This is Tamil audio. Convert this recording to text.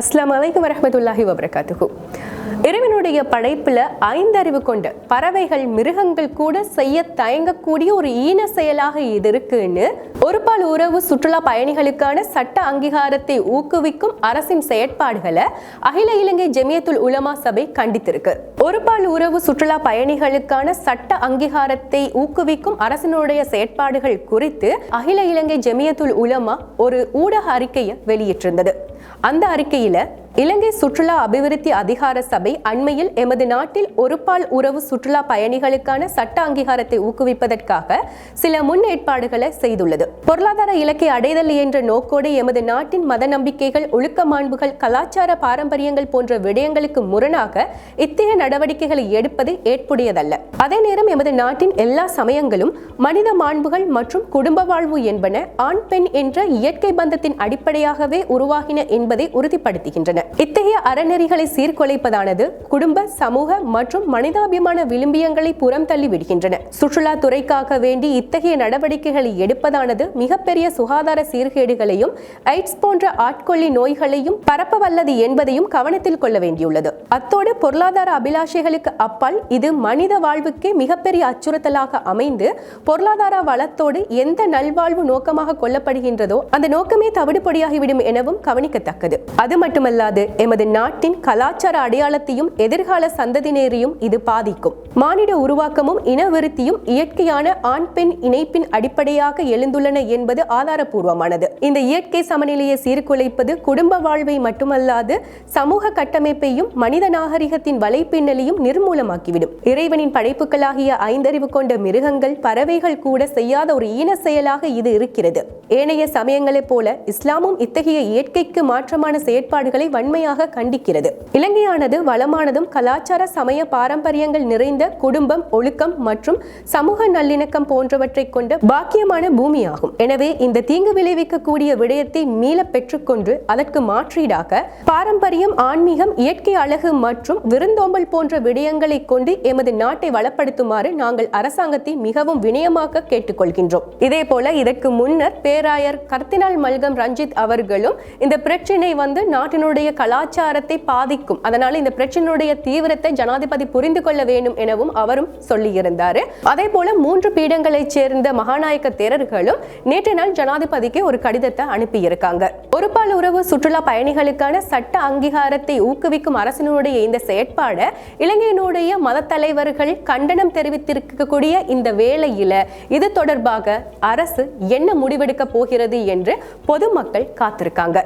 அஸ்லாம் வலைக்கம் வரமத்துல்லாஹி வபரகாத்துகு இறைவனுடைய படைப்புல ஐந்தறிவு கொண்ட பறவைகள் மிருகங்கள் கூட செய்ய தயங்கக்கூடிய ஒரு ஈன செயலாக இது இருக்குன்னு ஒரு பால் உறவு சுற்றுலா பயணிகளுக்கான சட்ட அங்கீகாரத்தை ஊக்குவிக்கும் அரசின் செயற்பாடுகளை அகில இலங்கை ஜெமியத்துல் உலமா சபை கண்டித்திருக்கு. ஒரு பால் உறவு சுற்றுலா பயணிகளுக்கான சட்ட அங்கீகாரத்தை ஊக்குவிக்கும் அரசினுடைய செயற்பாடுகள் குறித்து அகில இலங்கை ஜெமியத்துல் உலமா ஒரு ஊடக அறிக்கையை வெளியிட்டிருந்தது. அந்த அறிக்கையில இலங்கை சுற்றுலா அபிவிருத்தி அதிகார சபை அண்மையில் எமது நாட்டில் ஒருபால் உறவு சுற்றுலா பயணிகளுக்கான சட்ட அங்கீகாரத்தை ஊக்குவிப்பதற்காக சில முன்னேற்பாடுகளை செய்துள்ளது. பொருளாதார இலக்கை அடைதல் என்ற நோக்கோடு எமது நாட்டின் மத நம்பிக்கைகள் ஒழுக்க மாண்புகள் கலாச்சார பாரம்பரியங்கள் போன்ற விடயங்களுக்கு முரணாக இத்தகைய நடவடிக்கைகளை எடுப்பது ஏற்புடையதல்ல. அதே நேரம் எமது நாட்டின் எல்லா சமயங்களும் மனித மாண்புகள் மற்றும் குடும்ப வாழ்வு என்பன ஆண் பெண் என்ற இயற்கை பந்தத்தின் அடிப்படையாகவே உருவாகின என்பதை உறுதிப்படுத்துகின்றன. இத்தகைய அறநெறிகளை சீர்குலைப்பதானது குடும்ப சமூக மற்றும் மனிதாபிமான விளிம்பியங்களை புறம் தள்ளி விடுகின்றன. சுற்றுலா துறைக்காக வேண்டி இத்தகைய நடவடிக்கைகளை எடுப்பதானது மிகப்பெரிய சுகாதார சீர்கேடுகளையும் எய்ட்ஸ் போன்ற ஆட்கொள்ளி நோய்களையும் பரப்ப வல்லது என்பதையும் கவனத்தில் கொள்ள வேண்டியுள்ளது. அத்தோடு பொருளாதார அபிலாஷைகளுக்கு அப்பால் இது மனித வாழ்வுக்கே மிகப்பெரிய அச்சுறுத்தலாக அமைந்து பொருளாதார வளத்தோடு எந்த நல்வாழ்வு நோக்கமாக கொள்ளப்படுகின்றதோ அந்த நோக்கமே தவிடுபொடியாகிவிடும் எனவும் கவனிக்கத்தக்கது. அது மட்டுமல்லாது எமது நாட்டின் கலாச்சார அடையாளத்தையும் எதிர்கால சந்ததியினரையும் இது பாதிக்கும். மானிட உருவாக்கமும் இனவிருத்தியும் இயற்கையான ஆண் பெண் இணைப்பின் அடிப்படையாக எழுந்துள்ளன என்பது ஆதாரபூர்வமானது. இந்த இயற்கை சமநிலையை சீர்குலைப்பது குடும்ப வாழ்வை மட்டுமல்லாது சமூக கட்டமைப்பையும் மனித நாகரிகத்தின் வலைப்பின்னலையும் நிர்மூலமாக்கிவிடும். இறைவனின் படைப்புகளாகிய ஐந்தறிவு கொண்ட மிருகங்கள் பறவைகள் கூட செய்யாத ஒரு ஈன செயலாக இது இருக்கிறது. ஏனைய சமயங்களைப் போல இஸ்லாமும் இத்தகைய இயற்கைக்கு மாற்றமான செயற்பாடுகளை வன்மையாக கண்டிக்கிறது. இலங்கையானது வளமானதும் கலாச்சார சமய பாரம்பரியங்கள் நிறைந்த குடும்பம் ஒழுக்கம் மற்றும் சமூக நல்லிணக்கம் போன்றவற்றை கொண்ட பாக்கியமான பூமியாகும். எனவே இந்த தீங்கு விளைவிக்கக்கூடிய விடயத்தை மீள பெற்றுக்கொண்டு அதற்கு மாற்றீடாக பாரம்பரியம் ஆன்மீகம் இயற்கை அழகு மற்றும் விருந்தோம்பல் போன்ற விடயங்களை கொண்டு எமது நாட்டை வளப்படுத்துமாறு நாங்கள் அரசாங்கத்தை மிகவும் வினயமாக கேட்டுக்கொள்கின்றோம். இதே போல இதற்கு முன்னர் பேராயர் கர்த்தினால் மல்கம் ரஞ்சித் அவர்களும் இந்த பிரச்சினை வந்து நாட்டினுடைய கலாச்சாரத்தை பாதிக்கும். அதனால இந்த பிரச்சனையுடைய தீவிரத்தை ஜனாதிபதி புரிந்து கொள்ள வேண்டும் எனவும் அவரும் சொல்லியிருந்தார். அதே போல மூன்று பீடங்களைச் சேர்ந்த மகாநாயக்க தேரர்களும் நேற்று நாள் ஜனாதிபதிக்கு ஒரு கடிதத்தை அனுப்பியிருக்காங்க. ஒரு உறவு சுற்றுலா பயணிகளுக்கான சட்ட அங்கீகாரத்தை ஊக்குவிக்கும் அரசினுடைய இந்த செயற்பாடு இலங்கையினுடைய மத தலைவர்கள் கண்டனம் தெரிவித்திருக்கக்கூடிய இந்த வேளையில இது தொடர்பாக அரசு என்ன முடிவெடுக்க போகிறது என்று பொதுமக்கள் காத்திருக்காங்க.